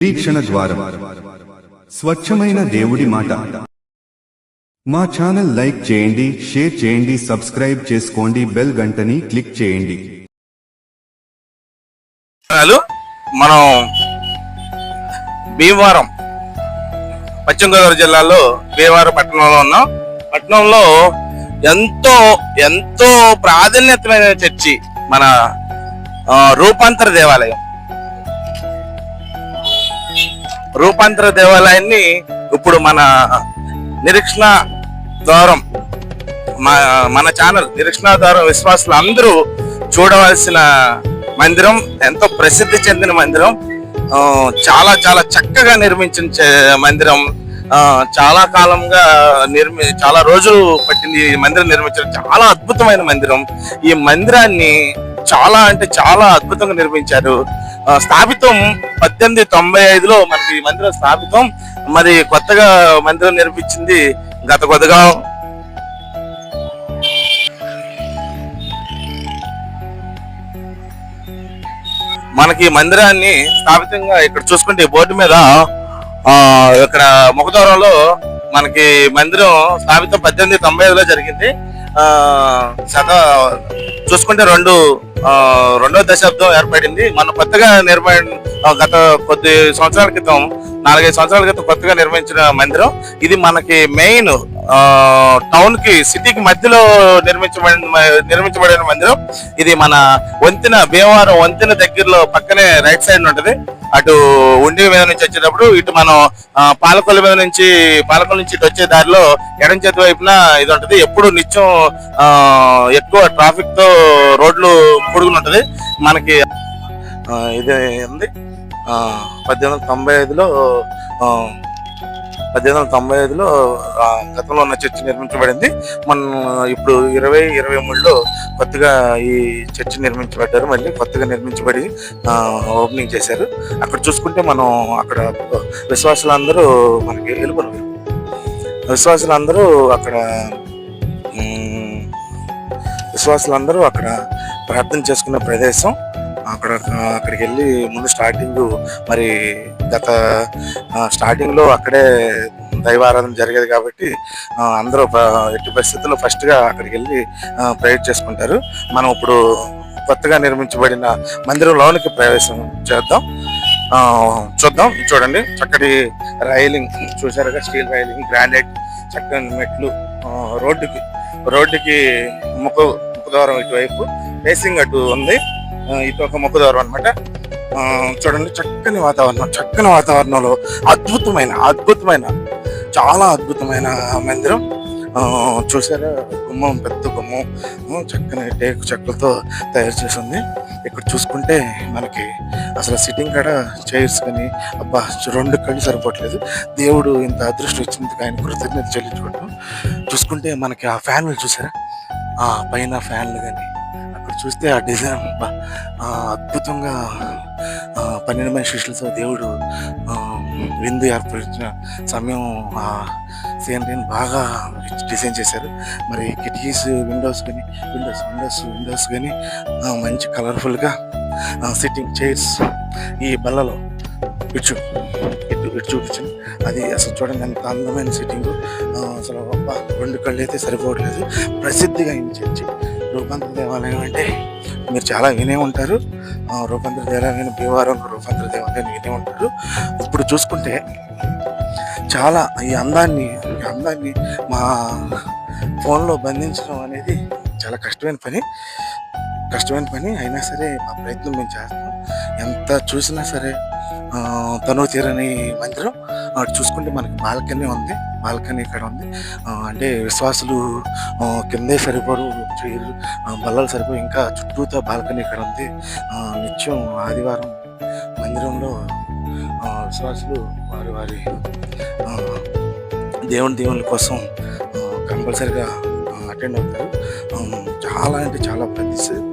నిరీక్షణ ద్వారం. స్వచ్ఛమైన దేవుడి మాట. మా ఛానల్ లైక్ చేయండి షేర్ చేయండి సబ్స్క్రైబ్ చేసుకోండి బెల్ గంటని క్లిక్ చేయండి. హలో మనం భీమవరం పశ్చిమ గోదావరి జిల్లాలో భీమవరం పట్టణంలో ఉన్నాం. పట్టణంలో ఎంతో ఎంతో ప్రాధాన్యతమైన చర్చి మన రూపాంతర దేవాలయం. రూపాంతర దేవాలయాన్ని ఇప్పుడు మన నిరీక్షణ ద్వారం మా- మన ఛానల్ నిరీక్షణ ద్వారం విశ్వాసులు అందరూ చూడవలసిన మందిరం ఎంతో ప్రసిద్ధి చెందిన మందిరం చాలా చాలా చక్కగా నిర్మించిన మందిరం చాలా కాలంగా నిర్మి చాలా రోజులు పట్టింది ఈ మందిరం నిర్మించడం. చాలా అద్భుతమైన మందిరం. ఈ మందిరాన్ని చాలా అంటే చాలా అద్భుతంగా నిర్మించారు. స్థాపితం పద్దెనిమిది తొంభై ఐదులో మనకి ఈ మందిరం స్థాపితం. మరి కొత్తగా మందిరం నిర్మించింది గత కొద్దిగా మనకి మందిరాన్ని స్థాపితంగా ఇక్కడ చూసుకుంటే ఈ బోర్డు మీద ఆ ఇక్కడ ముఖద్వారంలో మనకి మందిరం స్థాపితం పద్దెనిమిది తొంభై ఐదులో జరిగింది. ఆ శత చూసుకుంటే రెండు రెండో దశాబ్దం ఏర్పడింది. మన కొత్తగా నిర్మాణ గత కొద్ది సంవత్సరాల క్రితం నాలుగైదు సంవత్సరాల క్రితం కొత్తగా నిర్మించిన మందిరం. ఇది మనకి మెయిన్ టౌన్కి సిటీకి మధ్యలో నిర్మించబడిన నిర్మించబడిన మందిరం. ఇది మన వంతెన భీమవరం వంతెన దగ్గరలో పక్కనే రైట్ సైడ్ ఉంటది. అటు ఉండి మీద నుంచి వచ్చేటప్పుడు ఇటు మనం ఆ, పాలకొల్లు మీద నుంచి పాలకొల్లు నుంచి ఇటు వచ్చే దారిలో ఎడం చేతి వైపున ఇది ఉంటది. ఎప్పుడు నిత్యం ఎక్కువ ట్రాఫిక్తో రోడ్లు పొడుగులు ఉంటది. మనకి ఇది ఉంది పద్దెనిమిది వందల తొంభై ఐదులో పద్దెనిమిది వందల తొంభై ఐదులో గతంలో ఉన్న చర్చి నిర్మించబడింది. మన ఇప్పుడు ఇరవై ఇరవై మూడులో కొత్తగా ఈ చర్చి నిర్మించబడ్డారు. మళ్ళీ కొత్తగా నిర్మించబడి ఓపెనింగ్ చేశారు. అక్కడ చూసుకుంటే మనం అక్కడ విశ్వాసులందరూ మనకి వెళ్ళిపోరు విశ్వాసులందరూ అక్కడ విశ్వాసులందరూ అక్కడ ప్రార్థన చేసుకునే ప్రదేశం. అక్కడ అక్కడికి వెళ్ళి ముందు స్టార్టింగ్ మరి గత స్టార్టింగ్లో అక్కడే దైవారాధన జరిగేది కాబట్టి అందరూ ఎట్టి పరిస్థితుల్లో ఫస్ట్గా అక్కడికి వెళ్ళి ప్రేయర్ చేసుకుంటారు. మనం ఇప్పుడు కొత్తగా నిర్మించబడిన మందిరం లోనికి ప్రవేశం చేద్దాం. చూద్దాం. చూడండి. చక్కటి రైలింగ్. చూసారుగా స్టీల్ రైలింగ్ గ్రానైట్ చక్కని మెట్లు రోడ్డుకి రోడ్డుకి ముఖ ముఖద్వారం ఇటువైపు. ఫేసింగ్ అటు ఉంది. ఇది ఒక ముఖద్వారం అనమాట చూడండి చక్కని వాతావరణం చక్కని వాతావరణంలో అద్భుతమైన అద్భుతమైన చాలా అద్భుతమైన మందిరం. చూసారా? గుమ్మం పెద్ద గుమ్మం. చక్కని టేకు చెక్కలతో తయారు చేసి ఉంది. ఇక్కడ చూసుకుంటే మనకి అసలు సిట్టింగ్ కాడ చైర్స్ కానీ అబ్బా రెండు కళ్ళు సరిపోవట్లేదు. దేవుడు ఇంత అదృష్టం ఇచ్చినందుకు ఆయన కృతజ్ఞత చెల్లించుకుంటాం చూసుకుంటే మనకి ఆ ఫ్యాన్లు చూసారా? ఆ పైన ఫ్యాన్లు కానీ చూస్తే ఆ డిజైన్ అద్భుతంగా పన్నెండు మంది శిష్యులతో దేవుడు విందు ఏర్పరిచిన సమయం ఆ సీనరీని బాగా డిజైన్ చేశారు. మరి కిటికీస్ విండోస్ కానీ విండోస్ విండోస్ విండోస్ కానీ మంచి కలర్ఫుల్గా సిట్టింగ్ చైర్స్ ఈ బల్లలో ఇచ్చు ఇటు ఇటు చూపించింది అది అసలు చూడండి ఎంత అందమైన సిట్టింగ్ అసలు రెండు కళ్ళు అయితే సరిపోవట్లేదు. ప్రసిద్ధిగా ఈ చర్చి. రూపాంతర దేవాలయం అంటే మీరు చాలా వినే ఉంటారు. రూపాంతర దేవాలయం భీమవరం రూపాంతర దేవాలయం వినే ఉంటారు. ఇప్పుడు చూసుకుంటే చాలా ఈ అందాన్ని ఈ అందాన్ని మా ఫోన్లో బంధించడం అనేది చాలా కష్టమైన పని. కష్టమైన పని అయినా సరే మా ప్రయత్నం మేము చేస్తాం. ఎంత చూసినా సరే తను తీరని మందిరం. అటు చూసుకుంటే మనకి బాల్కనీ ఉంది. బాల్కనీ ఇక్కడ ఉంది. అంటే విశ్వాసులు కిందే సరిపోరు చైర్లు, ఆ, బల్లలు సరిపోరు ఇంకా చుట్టూతో బాల్కనీ ఇక్కడ ఉంది. నిత్యం ఆదివారం మందిరంలో విశ్వాసులు వారి వారి దేవుని దేవుని కోసం కంపల్సరిగా అటెండ్ అవుతారు. చాలా అంటే చాలా చెంది-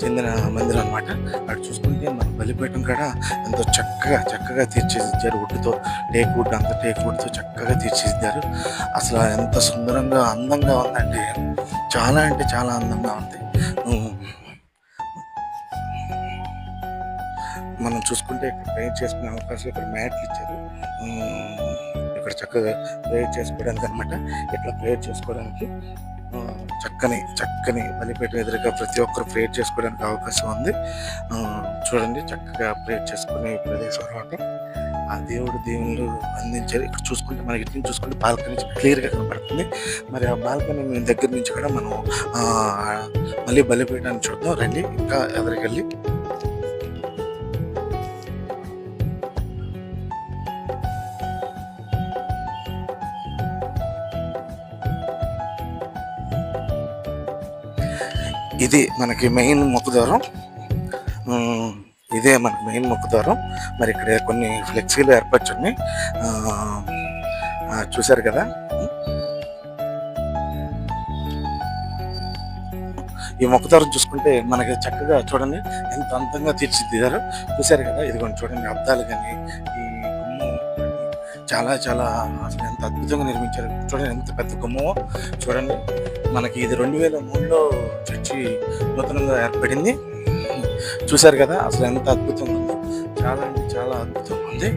చెందిన మందిరం అనమాట అటు చూసుకుంటే మన బలిపీఠం కాడ ఎంతో చక్కగా చక్కగా తీర్చిదిద్దారు వుడ్తో టేక్ వుడ్ అంత టేక్ వుడ్తో చక్కగా తీర్చిదిద్దారు. అసలు ఎంత సుందరంగా అందంగా ఉందంటే చాలా అంటే చాలా అందంగా ఉంది. మనం చూసుకుంటే ఇక్కడ ప్రేయర్ చేసుకునే అవకాశం ఇక్కడ మ్యాట్లు ఇచ్చారు. ఇక్కడ చక్కగా ప్రేయర్ చేసుకోవడానికి అనమాట ఇట్లా ప్రేయర్ చేసుకోవడానికి చక్కని చక్కని బలిపేట ఎదురుగా ప్రతి ఒక్కరు ప్రేయర్ చేసుకోవడానికి అవకాశం ఉంది. చూడండి చక్కగా ప్రేయర్ చేసుకునే ప్రదేశం అనమాట. ఆ దేవుడు దేవుళ్ళు అందించారు. ఇక్కడ చూసుకుంటే మనకి ఇటు నుంచి చూసుకుంటే బాల్కనీ క్లియర్గా కనపడుతుంది. మరి ఆ బాల్కనీ దగ్గర నుంచి కూడా మనం మళ్ళీ బలిపీఠాన్ని చూద్దాం. రండి ఇంకా ఎదురుకెళ్ళి ఇది మనకి మెయిన్ ముఖద్వారం ఇదే మనకి మెయిన్ ముఖద్వారం మరి ఇక్కడ కొన్ని ఫ్లెక్సీలు ఏర్పరచున్నాయి చూశారు కదా? ఈ ముఖద్వారం చూసుకుంటే మనకి చక్కగా చూడండి ఎంత అందంగా తీర్చిదిద్దారు చూశారు కదా? ఇదిగోండి చూడండి అద్దాలు కానీ ఈ గుమ్మం చాలా చాలా అసలు ఎంత అద్భుతంగా నిర్మించారు. చూడండి ఎంత పెద్ద గుమ్మో. చూడండి. మనకి ఇది రెండు వేల మూడులో చర్చి నూతనంగా ఏర్పడింది. చూశారు కదా అసలు ఎంత అద్భుతంగా ఉందో. చాలా అంటే చాలా అద్భుతంగా ఉంది.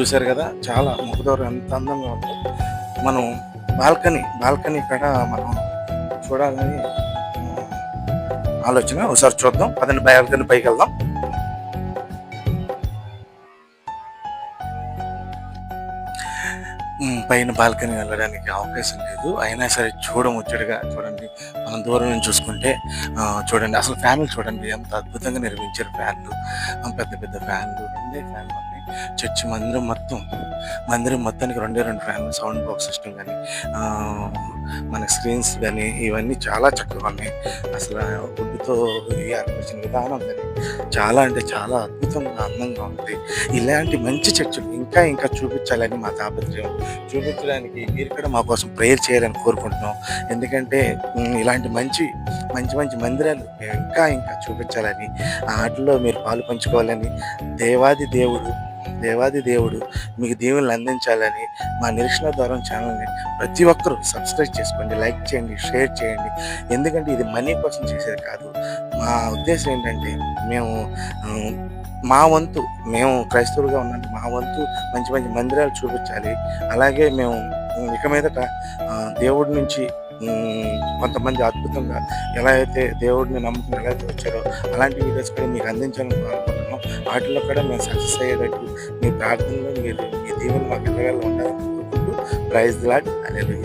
చూశారు కదా చాలా ముఖదూరం ఎంత అందంగా ఉందో. మనం బాల్కనీ బాల్కనీ ఇక్కడ మనం చూడాలని ఆలోచన. ఒకసారి చూద్దాం. పదండి బాల్కనీ పైకి వెళ్దాం. పైన బాల్కనీ వెళ్ళడానికి అవకాశం లేదు. అయినా సరే చూడముచ్చటగా చూడండి. మనం దూరం నుంచి చూసుకుంటే చూడండి. అసలు ఫ్యాన్లు చూడండి. ఎంత అద్భుతంగా నిర్మించారు ఫ్యాన్లు. పెద్ద పెద్ద ఫ్యాన్లు రెండే ఫ్యాన్లు ఉన్నాయి. చర్చి మందిరం మొత్తం మందిరం మొత్తానికి రెండే రెండు ఫ్యాన్లు సౌండ్ బాక్స్ సిస్టమ్ కానీ మన స్క్రీన్స్ కానీ ఇవన్నీ చాలా చక్కగా ఉన్నాయి. అసలు వుడ్తో ఏర్పరిచిన విధానం కానీ చాలా అంటే చాలా అద్భుతంగా అందంగా ఉంది. ఇలాంటి మంచి చర్చలు ఇంకా ఇంకా చూపించాలని మా తాపత్రయం. చూపించడానికి మీరు కూడా మా కోసం ప్రేయర్ చేయాలని కోరుకుంటున్నాం. ఎందుకంటే ఇలాంటి మంచి మంచి మంచి మందిరాలు ఇంకా ఇంకా చూపించాలని ఆటలో మీరు పాలు పంచుకోవాలని దేవాది దేవుడు దేవాది దేవుడు మీకు దీవెనలు అందించాలని మా నిరీక్షణ ద్వారం ఛానల్ని ప్రతి ఒక్కరూ సబ్స్క్రైబ్ చేసుకోండి లైక్ చేయండి షేర్ చేయండి. ఎందుకంటే ఇది మనీ కోసం చేసేది కాదు. మా ఉద్దేశం ఏంటంటే మేము మా వంతు మేము క్రైస్తవులుగా ఉన్నాం మా వంతు మంచి మంచి మందిరాలు చూపించాలి. అలాగే మేము ఇక మీదట దేవుడి నుంచి కొంతమంది అద్భుతంగా ఎలా అయితే దేవుడిని నమ్మకం ఎలా అయితే వచ్చారో అలాంటి వీడియోస్ కూడా మీకు అందించాలని అనుకుంటున్నాను వాటిలో కూడా మేము సక్సెస్ అయ్యేటట్టు మీ ప్రార్థనలో మీరు మీ దీవెన మాకు ఎల్లవేళ ఉండాలని కోరుకుంటూ ప్రైజ్ లాడ్ అనేది